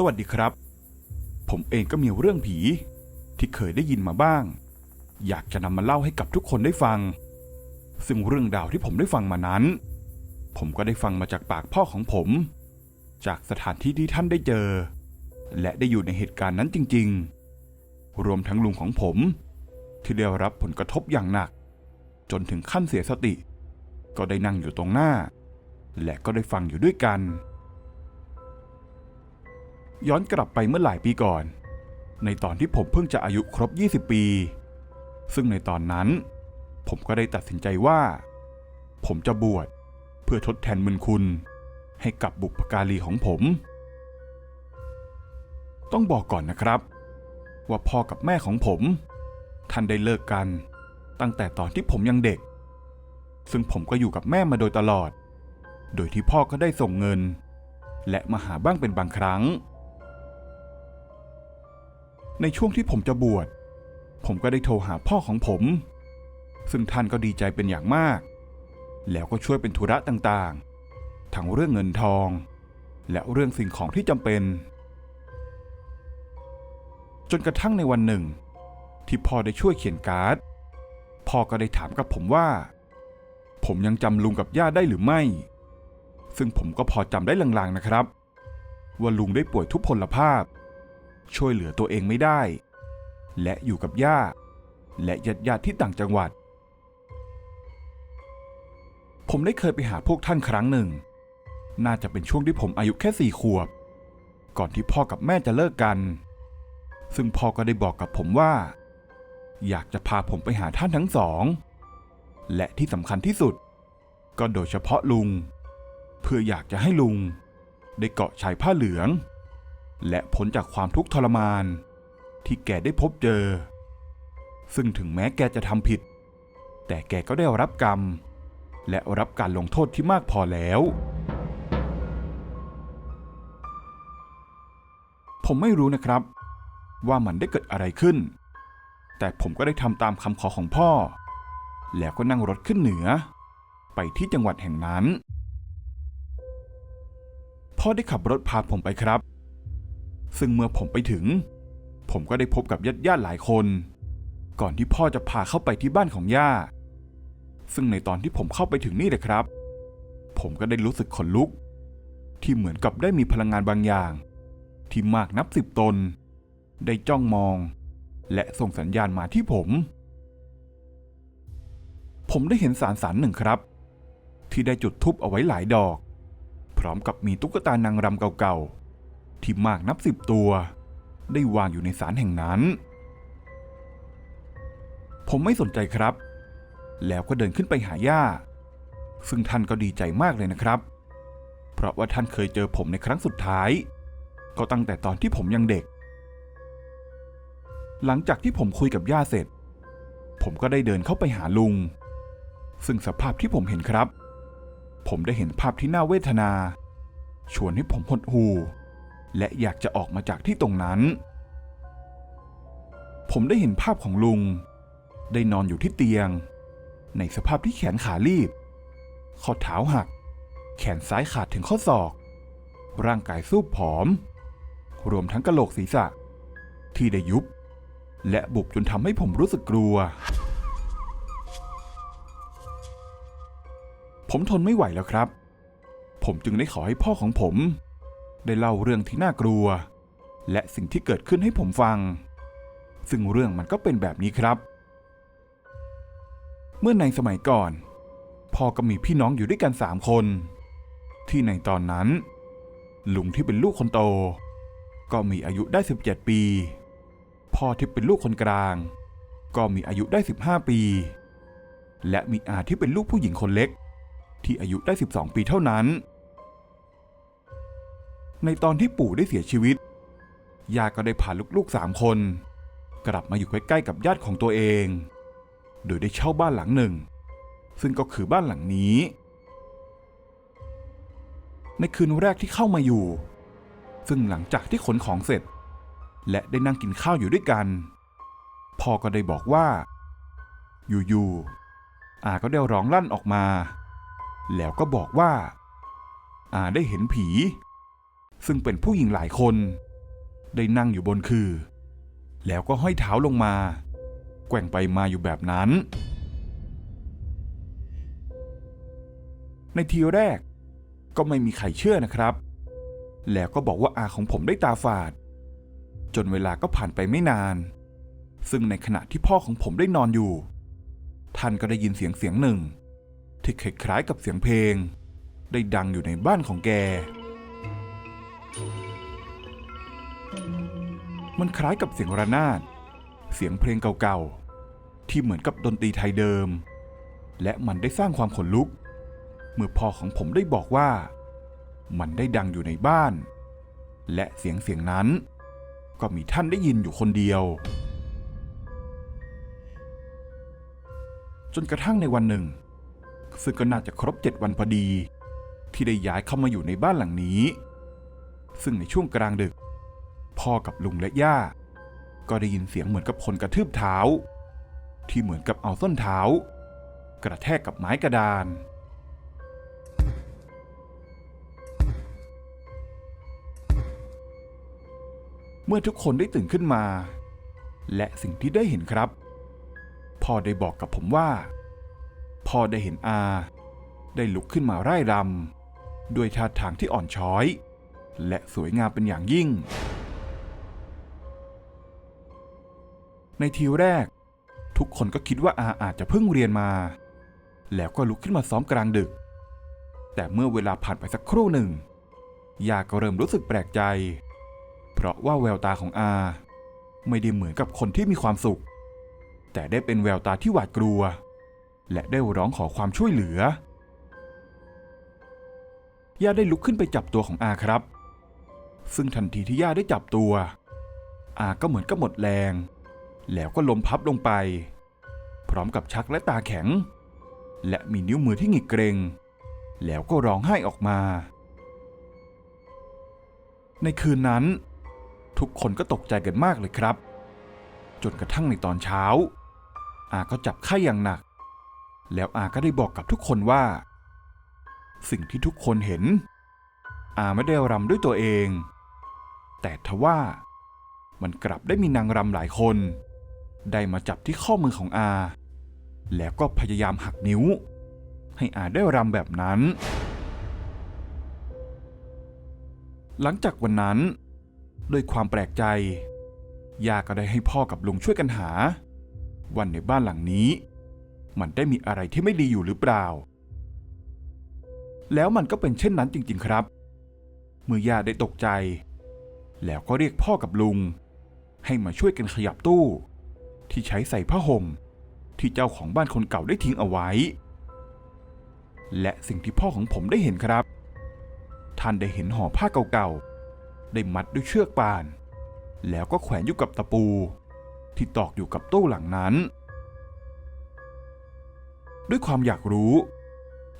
สวัสดีครับ ผมเองก็มีเรื่องผี ที่เคยได้ยินมาบ้าง อยากจะนำมาเล่าให้กับทุกคนได้ฟัง ซึ่งเรื่องราวที่ผมได้ฟังมานั้น ผมก็ได้ฟังมาจากปากพ่อของผม จากสถานที่ที่ท่านได้เจอ และได้อยู่ในเหตุการณ์นั้นจริง ๆ รวมทั้งลุงของผม ที่ได้รับผลกระทบอย่างหนัก จนถึงขั้นเสียสติ ก็ได้นั่งอยู่ตรงหน้า และก็ได้ฟังอยู่ด้วยกัน ย้อนกลับไปเมื่อหลายปีก่อน ในตอนที่ผมเพิ่งจะอายุครบ 20 ปี ซึ่งในตอนนั้น ผมก็ได้ตัดสินใจว่า ผมจะบวชเพื่อทดแทนบุญคุณ ให้กับบุพการีของผม ต้องบอกก่อนนะครับ ว่าพ่อกับแม่ของผม ท่านได้เลิกกัน ตั้งแต่ตอนที่ผมยังเด็ก ซึ่งผมก็อยู่กับแม่มาโดยตลอด โดยที่พ่อก็ได้ส่งเงินและมาหาบ้างเป็นบางครั้ง ในช่วงที่ผมจะบวช ผมก็ได้โทรหาพ่อของผม ซึ่งท่านก็ดีใจเป็นอย่างมาก แล้วก็ช่วยเป็นธุระต่างๆ ทั้งเรื่องเงินทอง และเรื่องสิ่งของที่จำเป็น จนกระทั่งในวันหนึ่ง ที่พ่อได้ช่วยเขียนการ์ด พ่อก็ได้ถามกับผมว่า ผมยังจำลุงกับย่าได้หรือไม่ ซึ่งผมก็พอจำได้ลางๆนะครับ ว่าลุงได้ป่วยทุพพลภาพ ช่วยเหลือตัวเองไม่ได้ และอยู่กับย่า และญาติญาติที่ต่างจังหวัด ผมได้เคยไปหาพวกท่านครั้งหนึ่ง น่าจะเป็นช่วงที่ผมอายุแค่สี่ขวบ ก่อนที่พ่อกับแม่จะเลิกกัน ซึ่งพ่อก็ได้บอกกับผมว่า อยากจะพาผมไปหาท่านทั้งสอง และที่สำคัญที่สุด ก็โดยเฉพาะลุง เพื่ออยากจะให้ลุง ได้เกาะชายผ้าเหลือง และพ้นจากความทุกข์ทรมาน ที่แกได้พบเจอ ซึ่งถึงแม้แกจะทำผิด แต่แกก็ได้รับกรรม และรับการลงโทษที่มากพอแล้ว ผมไม่รู้นะครับ ว่ามันได้เกิดอะไรขึ้น แต่ผมก็ได้ทำตามคำขอของพ่อ แล้วก็นั่งรถขึ้นเหนือ ไปที่จังหวัดแห่งนั้น พ่อได้ขับรถพาผมไปครับ ซึ่งเมื่อผมไปถึง ผมก็ได้พบกับญาติญาติๆหลายคน ก่อนที่พ่อจะพาเข้าไปที่บ้านของย่า ซึ่งในตอนที่ผมเข้าไปถึงนี่แหละครับ ผมก็ได้รู้สึกขนลุก ที่เหมือนกับได้มีพลังงานบางอย่าง ที่มากนับสิบตน ได้จ้องมอง และส่งสัญญาณมาที่ผม ผมได้เห็นสารสารหนึ่งครับ ที่ได้จุดทุบเอาไว้หลายดอก พร้อมกับมีตุ๊กตานางรำเก่าๆ ที่มากนับสิบตัว ได้วางอยู่ในศาลแห่งนั้น ผมไม่สนใจครับ แล้วก็เดินขึ้นไปหาย่า ซึ่งท่านก็ดีใจมากเลยนะครับ เพราะว่าท่านเคยเจอผมในครั้งสุดท้าย ก็ตั้งแต่ตอนที่ผมยังเด็ก หลังจากที่ผมคุยกับย่าเสร็จ ผมก็ได้เดินเข้าไปหาลุง ซึ่งสภาพที่ผมเห็นครับ ผมได้เห็นภาพที่น่าเวทนาชวนให้ผมหดหู่ และอยากจะออกมาจากที่ตรงนั้น ผมได้เห็นภาพของลุง ได้นอนอยู่ที่เตียง ในสภาพที่แขนขาลีบ ข้อเท้าหัก แขนซ้ายขาดถึงข้อศอก ร่างกายสูบผอม รวมทั้งกะโหลกศีรษะ ที่ได้ยุบ และบุบจนทำให้ผมรู้สึกกลัว ผมทนไม่ไหวแล้วครับ ผมจึงได้ขอให้พ่อของผม ได้เล่าเรื่องที่น่ากลัว และสิ่งที่เกิดขึ้นให้ผมฟัง ซึ่งเรื่องมันก็เป็นแบบนี้ครับ เมื่อในสมัยก่อนพ่อก็มีพี่น้องอยู่ด้วยกันสามคน ที่ในตอนนั้น ลุงที่เป็นลูกคนโต ก็มีอายุได้ 17 ปี พ่อที่เป็นลูกคนกลาง ก็มีอายุได้ 15 ปี และมีอาที่เป็นลูกผู้หญิงคนเล็ก ที่อายุได้ 12 ปีเท่านั้น ในตอนที่ปู่ได้เสียชีวิต ย่าก็ได้พาลูกๆสามคน กลับมาอยู่ใกล้ๆกับญาติของตัวเอง โดยได้เช่าบ้านหลังหนึ่ง ซึ่งก็คือบ้านหลังนี้ ในคืนแรกที่เข้ามาอยู่ ซึ่งหลังจากที่ขนของเสร็จ และได้นั่งกินข้าวอยู่ด้วยกัน พ่อก็ได้บอกว่า อยู่ๆอาก็ได้ร้องลั่นออกมา แล้วก็บอกว่าอาได้เห็นผี ซึ่งเป็นผู้หญิงหลายคน ได้นั่งอยู่บนคือ แล้วก็ห้อยเท้าลงมา แกว่งไปมาอยู่แบบนั้น ในทีแรกก็ไม่มีใครเชื่อนะครับ แล้วก็บอกว่าอาของผมได้ตาฝาด จนเวลาก็ผ่านไปไม่นาน ซึ่งในขณะที่พ่อของผมได้นอนอยู่ ท่านก็ได้ยินเสียงเสียงหนึ่ง ที่คล้ายๆกับเสียงเพลง ได้ดังอยู่ในบ้านของแก มันคล้ายกับเสียงระนาด เสียงเพลงเก่าๆ ที่เหมือนกับดนตรีไทยเดิม และมันได้สร้างความขนลุก เมื่อพ่อของผมได้บอกว่า มันได้ดังอยู่ในบ้าน และเสียงเสียงนั้น ก็มีท่านได้ยินอยู่คนเดียว จนกระทั่งในวันหนึ่ง ซึ่งก็น่าจะครบเจ็ดวันพอดี ที่ได้ย้ายเข้ามาอยู่ในบ้านหลังนี้ ซึ่งในช่วงกลางดึก พ่อกับลุงและย่า ก็ได้ยินเสียงเหมือนกับคนกระทืบเท้า ที่เหมือนกับเอาส้นเท้า กระแทกกับไม้กระดาน เมื่อทุกคนได้ตื่นขึ้นมา และสิ่งที่ได้เห็นครับ พ่อได้บอกกับผมว่า พ่อได้เห็นอา ได้ลุกขึ้นมาไร่รำด้วยท่าทางที่อ่อนช้อย และสวยงามเป็นอย่างยิ่ง ในทีแรก ทุกคนก็คิดว่าอาอาจจะเพิ่งเรียนมา แล้วก็ลุกขึ้นมาซ้อมกลางดึก แต่เมื่อเวลาผ่านไปสักครู่หนึ่งยาก็เริ่มรู้สึกแปลกใจ เพราะว่าแววตาของอา ไม่ได้เหมือนกับคนที่มีความสุข แต่ได้เป็นแววตาที่หวาดกลัว และได้ร้องขอความช่วยเหลือย่าได้ลุกขึ้นไปจับตัวของอาครับ ซึ่งทันทีที่ย่าได้จับตัว อาก็เหมือนกับหมดแรง แล้วก็ล้มพับลงไป พร้อมกับชักและตาแข็ง และมีนิ้วมือที่หงิกเกรง แล้วก็ร้องไห้ออกมา ในคืนนั้น ทุกคนก็ตกใจกันมากเลยครับ จนกระทั่งในตอนเช้า อาก็จับไข้อย่างหนัก แล้วอาก็ได้บอกกับทุกคนว่า สิ่งที่ทุกคนเห็น อาไม่ได้รำด้วยตัวเอง แต่ทว่ามันกลับได้มีนางรำหลายคน ได้มาจับที่ข้อมือของอา แล้วก็พยายามหักนิ้ว ให้อาได้รำแบบนั้น หลังจากวันนั้น ด้วยความแปลกใจย่าก็ได้ให้พ่อกับลุงช่วยกันหา วันในบ้านหลังนี้ มันได้มีอะไรที่ไม่ดีอยู่หรือเปล่า แล้วมันก็เป็นเช่นนั้นจริง ๆครับ เมื่อย่าได้ตกใจ แล้วก็เรียกพ่อกับลุง ให้มาช่วยกันขยับตู้ ที่ใช้ใส่ผ้าห่มที่เจ้าของบ้านคนเก่าได้ทิ้งเอาไว้ และสิ่งที่พ่อของผมได้เห็นครับ ท่านได้เห็นห่อผ้าเก่าๆ ได้มัดด้วยเชือกป่าน แล้วก็แขวนอยู่กับตะปู ที่ตอกอยู่กับตู้หลังนั้น ด้วยความอยากรู้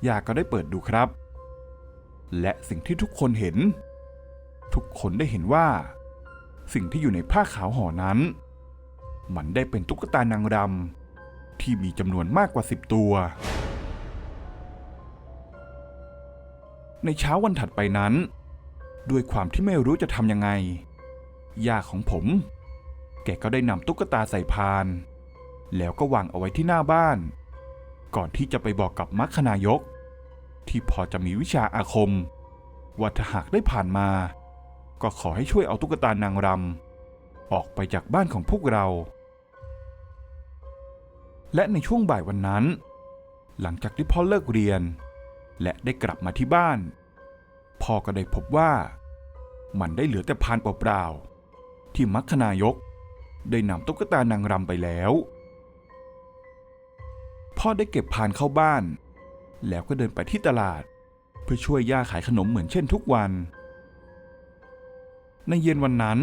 ยาก็ได้เปิดดูครับ และสิ่งที่ทุกคนเห็น ทุกคนได้เห็นว่า สิ่งที่อยู่ในผ้าขาวห่อนั้น มันได้เป็นตุ๊กตานางรำที่มีจำนวนมากกว่าสิบตัว ในเช้าวันถัดไปนั้น ด้วยความที่ไม่รู้จะทำยังไงย่าของผม แกก็ได้นำตุ๊กตาใส่พาน แล้วก็วางเอาไว้ที่หน้าบ้าน ก่อนที่จะไปบอกกับมัคคนายก ที่พอจะมีวิชาอาคม ว่าถ้าหากได้ผ่านมา ก็ขอให้ช่วยเอาตุ๊กตานางรำออกไปจากบ้านของพวกเรา และในช่วงบ่ายวันนั้น หลังจากที่พ่อเลิกเรียน และได้กลับมาที่บ้าน พ่อก็ได้พบว่า มันได้เหลือแต่พานเปล่าๆที่มัคคนายกได้นำตุ๊กตานางรำไปแล้ว พ่อได้เก็บพานเข้าบ้าน แล้วก็เดินไปที่ตลาด เพื่อช่วยย่าขายขนมเหมือนเช่นทุกวัน ในเย็นวันนั้น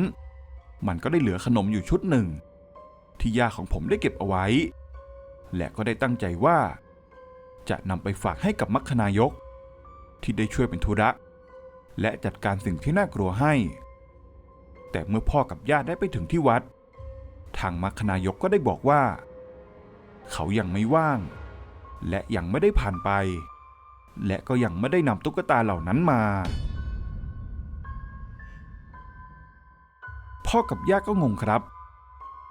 มันก็ได้เหลือขนมอยู่ชุดหนึ่ง ที่ย่าของผมได้เก็บเอาไว้ และก็ได้ตั้งใจว่า จะนำไปฝากให้กับมัคคนายก ที่ได้ช่วยเป็นธุระ และจัดการสิ่งที่น่ากลัวให้ แต่เมื่อพ่อกับย่าได้ไปถึงที่วัด ทางมัคคนายกก็ได้บอกว่า เขายังไม่ว่าง และยังไม่ได้ผ่านไป และก็ยังไม่ได้นำตุ๊กตาเหล่านั้นมา พ่อกับย่าก็งงครับ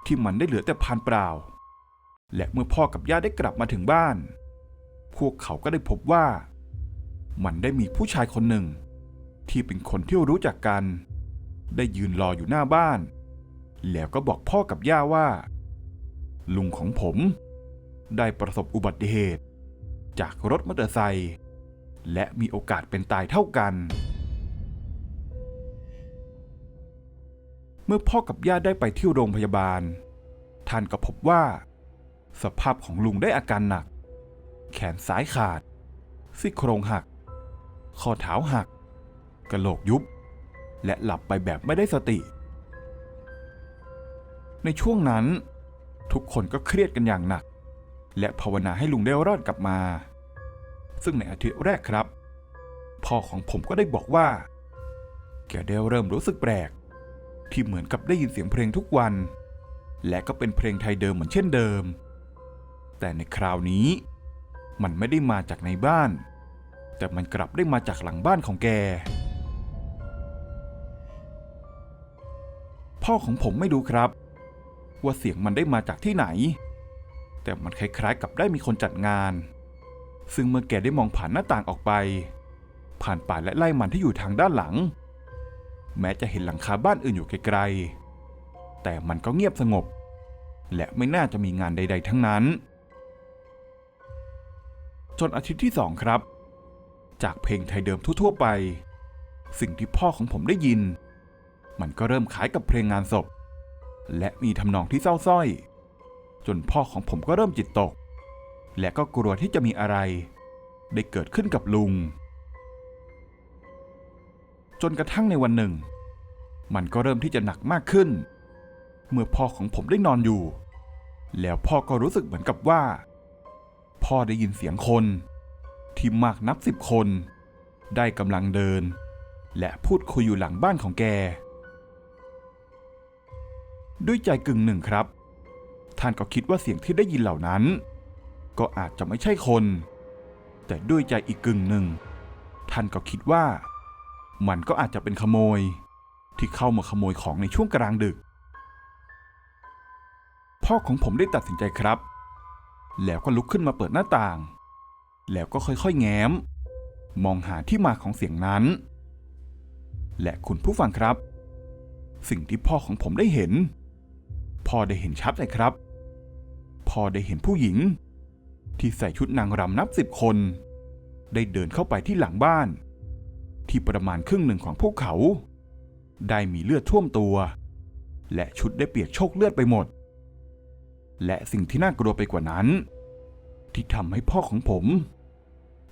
ที่มันได้เหลือแต่พานเปล่า และเมื่อพ่อกับย่าได้กลับมาถึงบ้าน พวกเขาก็ได้พบว่า มันได้มีผู้ชายคนหนึ่ง ที่เป็นคนที่รู้จักกัน ได้ยืนรออยู่หน้าบ้าน แล้วก็บอกพ่อกับย่าว่า ลุงของผม ได้ประสบอุบัติเหตุ จากรถมอเตอร์ไซค์และมีโอกาสเป็นตายเท่ากัน เมื่อพ่อกับย่าได้ไปที่โรงพยาบาล ท่านก็พบว่า สภาพของลุงได้อาการหนัก แขนซ้ายขาด ซี่โครงหัก ข้อเท้าหัก กระโหลกยุบ และหลับไปแบบไม่ได้สติ ในช่วงนั้น ทุกคนก็เครียดกันอย่างหนัก และภาวนาให้ลุงได้รอดกลับมา ซึ่งในอาทิตย์แรกครับ พ่อของผมก็ได้บอกว่า แกได้เริ่มรู้สึกแปลก ที่เหมือนกับได้ยินเสียงเพลงทุกวัน และก็เป็นเพลงไทยเดิมเหมือนเช่นเดิม แต่ในคราวนี้ มันไม่ได้มาจากในบ้าน แต่มันกลับได้มาจากหลังบ้านของแก พ่อของผมไม่รู้ครับ ว่าเสียงมันได้มาจากที่ไหน แต่มันคล้ายๆกับได้มีคนจัดงาน ซึ่งเมื่อแกได้มองผ่านหน้าต่างออกไป ผ่านป่าและไร่มันที่อยู่ทางด้านหลัง แม้จะเห็นหลังคาบ้านอื่นอยู่ไกลๆแต่มันก็เงียบสงบ และไม่น่าจะมีงานใด ๆ ทั้งนั้น จนอาทิตย์ที่สองครับ จากเพลงไทยเดิมทั่วๆไป สิ่งที่พ่อของผมได้ยิน มันก็เริ่มคล้ายกับเพลงงานศพ และมีทำนองที่เศร้าสร้อย จนพ่อของผมก็เริ่มจิตตก และก็กลัวที่จะมีอะไร ได้เกิดขึ้นกับลุง จนกระทั่งในวันหนึ่ง มันก็เริ่มที่จะหนักมากขึ้น เมื่อพ่อของผมได้นอนอยู่ แล้วพ่อก็รู้สึกเหมือนกับว่า พ่อได้ยินเสียงคน ที่มากนับสิบคน ได้กำลังเดิน และพูดคุยอยู่หลังบ้านของแก ด้วยใจกึ่งหนึ่งครับ ท่านก็คิดว่าเสียงที่ได้ยินเหล่านั้น ก็อาจจะไม่ใช่คน แต่ด้วยใจอีกกึ่งหนึ่ง ท่านก็คิดว่า มันก็อาจจะเป็นขโมย ที่เข้ามาขโมยของในช่วงกลางดึกพ่อของผมได้ตัดสินใจครับ แล้วก็ลุกขึ้นมาเปิดหน้าต่าง แล้วก็ค่อยๆ แง้ม มองหาที่มาของเสียงนั้น และคุณผู้ฟังครับ สิ่งที่พ่อของผมได้เห็น พ่อได้เห็นชัดเลยครับ พ่อได้เห็นผู้หญิง ที่ใส่ชุดนางรำนับสิบคน ได้เดินเข้าไปที่หลังบ้าน ที่ประมาณครึ่งหนึ่งของพวกเขา ได้มีเลือดท่วมตัว และชุดได้เปียกโชกเลือดไปหมด และสิ่งที่น่ากลัวไปกว่านั้น ที่ทำให้พ่อของผม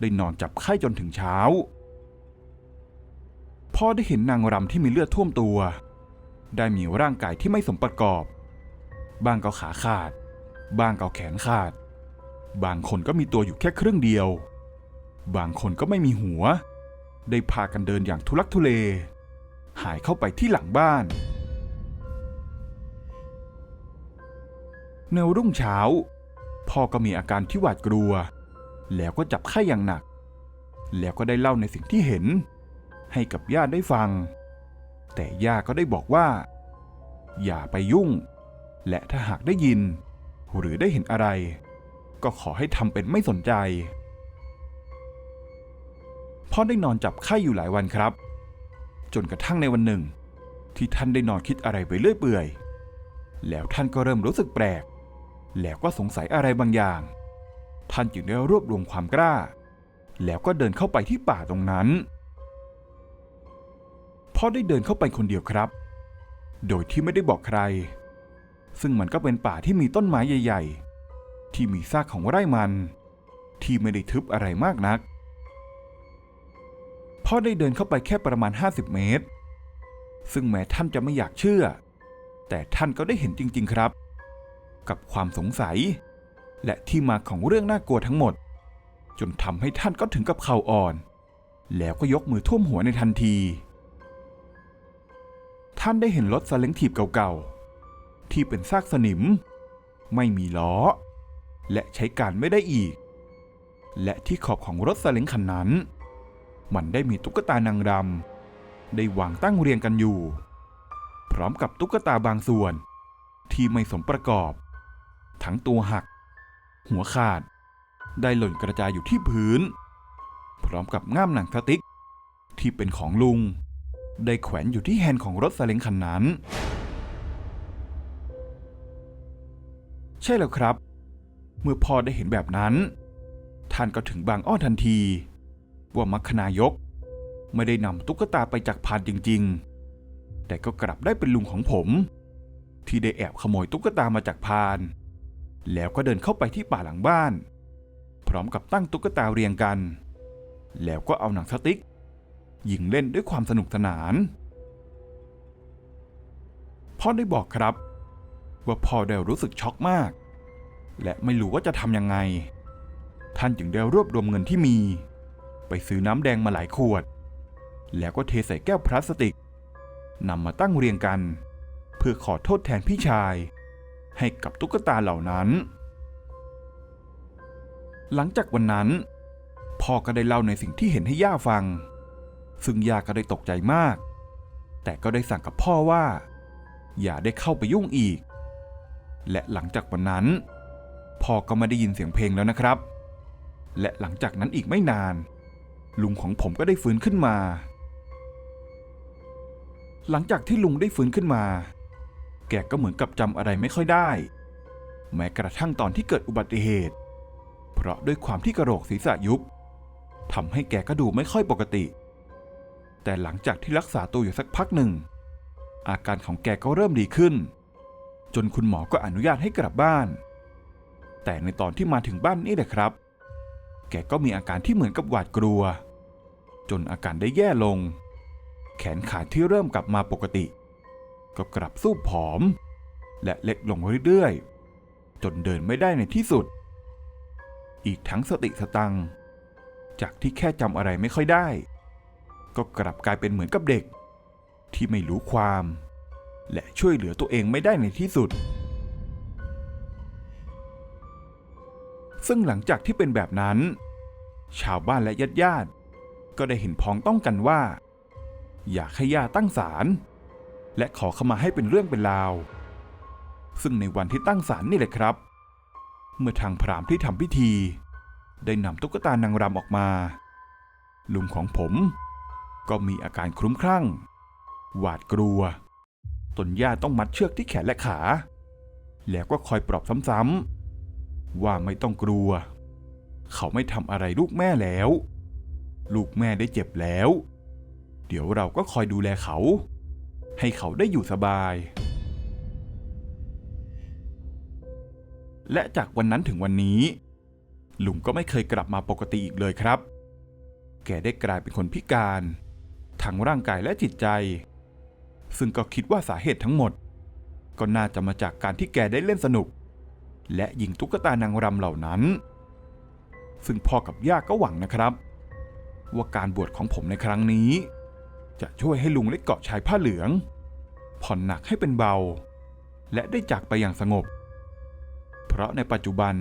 ได้นอนจับไข้จนถึงเช้า พ่อได้เห็นนางรำที่มีเลือดท่วมตัว ได้มีร่างกายที่ไม่สมประกอบ บางก็ขาขาด บางก็แขนขาด บางคนก็มีตัวอยู่แค่ครึ่งเดียว บางคนก็ไม่มีหัว ได้พากันเดินอย่างทุลักทุเล หายเข้าไปที่หลังบ้าน ในรุ่งเช้า พ่อก็มีอาการที่หวาดกลัว แล้วก็จับไข้อย่างหนัก แล้วก็ได้เล่าในสิ่งที่เห็น ให้กับย่าได้ฟัง แต่ย่าก็ได้บอกว่า อย่าไปยุ่ง และถ้าหากได้ยิน หรือได้เห็นอะไร ก็ขอให้ทำเป็นไม่สนใจ พ่อได้นอนจับไข้อยู่หลายวันครับ จนกระทั่งในวันหนึ่ง ที่ท่านได้นอนคิดอะไรไปเรื่อยเปื่อยแล้วท่านก็เริ่มรู้สึกแปลก แล้วก็สงสัยอะไรบางอย่าง ท่านจึงได้รวบรวมความกล้า แล้วก็เดินเข้าไปที่ป่าตรงนั้นพ่อได้เดินเข้าไปคนเดียวครับ โดยที่ไม่ได้บอกใคร ซึ่งมันก็เป็นป่าที่มีต้นไม้ใหญ่ ๆ ที่มีซากของไร่มัน ที่ไม่ได้ทึบอะไรมากนักพ่อได้เดินเข้าไปแค่ประมาณ 50 เมตร ซึ่งแม้ท่านจะไม่อยากเชื่อ แต่ท่านก็ได้เห็นจริง ๆ ครับ กับความสงสัย และที่มาของเรื่องน่ากลัวทั้งหมด จนทำให้ท่านก็ถึงกับเข่าอ่อน แล้วก็ยกมือท่วมหัวในทันที ท่านได้เห็นรถซาเล้งถีบเก่าๆ ที่เป็นซากสนิม ไม่มีล้อ และใช้การไม่ได้อีก และที่ขอบของรถซาเล้งคันนั้น มันได้มีตุ๊กตานางรำได้วางตั้งเรียงกันอยู่ พร้อมกับตุ๊กตาบางส่วนที่ไม่สมประกอบ ทั้งตัวหัก หัวขาด ได้หล่นกระจายอยู่ที่พื้น พร้อมกับง่ามหนังสติ๊ก ที่เป็นของลุง ได้แขวนอยู่ที่แฮนด์ของรถซาเล้งคันนั้น ใช่แล้วครับ เมื่อพ่อได้เห็นแบบนั้น ท่านก็ถึงบางอ้อทันที ว่ามัคคนายก ไม่ได้นำตุ๊กตาไปจากพานจริง ๆ แต่ก็กลับได้เป็นลุงของผมที่ได้แอบขโมยตุ๊กตามาจากพาน แล้วก็เดินเข้าไปที่ป่าหลังบ้าน พร้อมกับตั้งตุ๊กตาเรียงกัน แล้วก็เอาหนังสติ๊กยิงเล่นด้วยความสนุกสนาน พ่อได้บอกครับ ว่าพ่อได้รู้สึกช็อกมาก และไม่รู้ว่าจะทำยังไง ท่านจึงได้รวบรวมเงินที่มี ไปซื้อน้ำแดงมาหลายขวด แล้วก็เทใส่แก้วพลาสติกนำมาตั้งเรียงกัน เพื่อขอโทษแทนพี่ชาย ให้กับตุ๊กตาเหล่านั้น หลังจากวันนั้น พ่อก็ได้เล่าในสิ่งที่เห็นให้ย่าฟัง ซึ่งย่าก็ได้ตกใจมาก แต่ก็ได้สั่งกับพ่อว่า อย่าได้เข้าไปยุ่งอีก และหลังจากวันนั้นพ่อก็ไม่ได้ยินเสียงเพลงแล้วนะครับ และหลังจากนั้นอีกไม่นาน ลุงของผมก็ได้ฟื้นขึ้นมา หลังจากที่ลุงได้ฟื้นขึ้นมา แกก็เหมือนกับจำอะไรไม่ค่อยได้ แม้กระทั่งตอนที่เกิดอุบัติเหตุ เพราะด้วยความที่กระโหลกศีรษะยุบทำให้แกก็ดูไม่ค่อยปกติ แต่หลังจากที่รักษาตัวอยู่สักพักหนึ่ง อาการของแกก็เริ่มดีขึ้น จนคุณหมอก็อนุญาตให้กลับบ้าน แต่ในตอนที่มาถึงบ้านนี่แหละครับ แกก็มีอาการที่เหมือนกับหวาดกลัว จนอาการได้แย่ลง แขนขาที่เริ่มกลับมาปกติ ก็กลับสู้ผอม และเล็กลงเรื่อยๆ จนเดินไม่ได้ในที่สุด อีกทั้งสติสตัง จากที่แค่จำอะไรไม่ค่อยได้ ก็กลับกลายเป็นเหมือนกับเด็ก ที่ไม่รู้ความ และช่วยเหลือตัวเองไม่ได้ในที่สุด ซึ่งหลังจากที่เป็นแบบนั้น ชาวบ้านและญาติญาติก็ได้เห็นพ้องต้องกันว่า อยากให้ย่าตั้งศาล และขอขมาให้เป็นเรื่องเป็นราว ซึ่งในวันที่ตั้งศาลนี่แหละครับ เมื่อทางพราหมณ์ที่ทำพิธี ได้นำตุ๊กตานางรำออกมา ลุงของผมก็มีอาการคลุ้มคลั่ง หวาดกลัวตนย่าต้องมัดเชือกที่แขนและขา แล้วก็คอยปลอบซ้ำๆว่าไม่ต้องกลัว เขาไม่ทำอะไรลูกแม่แล้ว ลูกแม่ได้เจ็บแล้ว เดี๋ยวเราก็คอยดูแลเขา ให้เขาได้อยู่สบาย และจากวันนั้นถึงวันนี้ ลุงก็ไม่เคยกลับมาปกติอีกเลยครับ แกได้กลายเป็นคนพิการทั้งร่างกายและจิตใจ ซึ่งก็คิดว่าสาเหตุทั้งหมด ก็น่าจะมาจากการที่แกได้เล่นสนุก และยิงตุ๊กตานางรำเหล่านั้น ซึ่งพ่อกับย่าก็หวังนะครับ ว่าการบวชของผมในครั้งนี้ จะช่วยให้ลุงได้เกาะชายผ้าเหลือง ผ่อนหนักให้เป็นเบา และได้จากไปอย่างสงบ เพราะในปัจจุบัน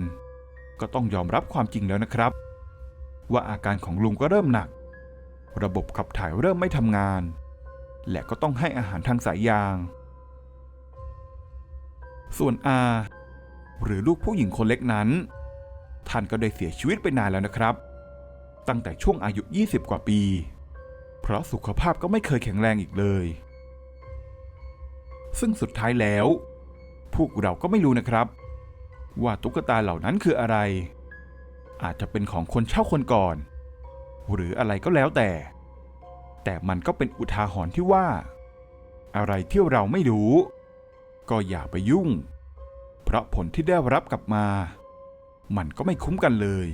ก็ต้องยอมรับความจริงแล้วนะครับ ว่าอาการของลุงก็เริ่มหนัก ระบบขับถ่ายเริ่มไม่ทำงาน และก็ต้องให้อาหารทางสายยาง ส่วนอาหรือลูกผู้หญิงคนเล็กนั้น ท่านก็ได้เสียชีวิตไปนานแล้วนะครับ ตั้งแต่ช่วงอายุ 20 กว่าปี เพราะสุขภาพก็ไม่เคยแข็งแรงอีกเลย ซึ่งสุดท้ายแล้ว พวกเราก็ไม่รู้นะครับ ว่าตุ๊กตาเหล่านั้นคืออะไร อาจจะเป็นของคนเช่าคนก่อน หรืออะไรก็แล้วแต่ แต่มันก็เป็นอุทาหรณ์ที่ว่า อะไรที่เราไม่รู้ ก็อย่าไปยุ่ง เพราะผลที่ได้รับกลับมา มันก็ไม่คุ้มกันเลย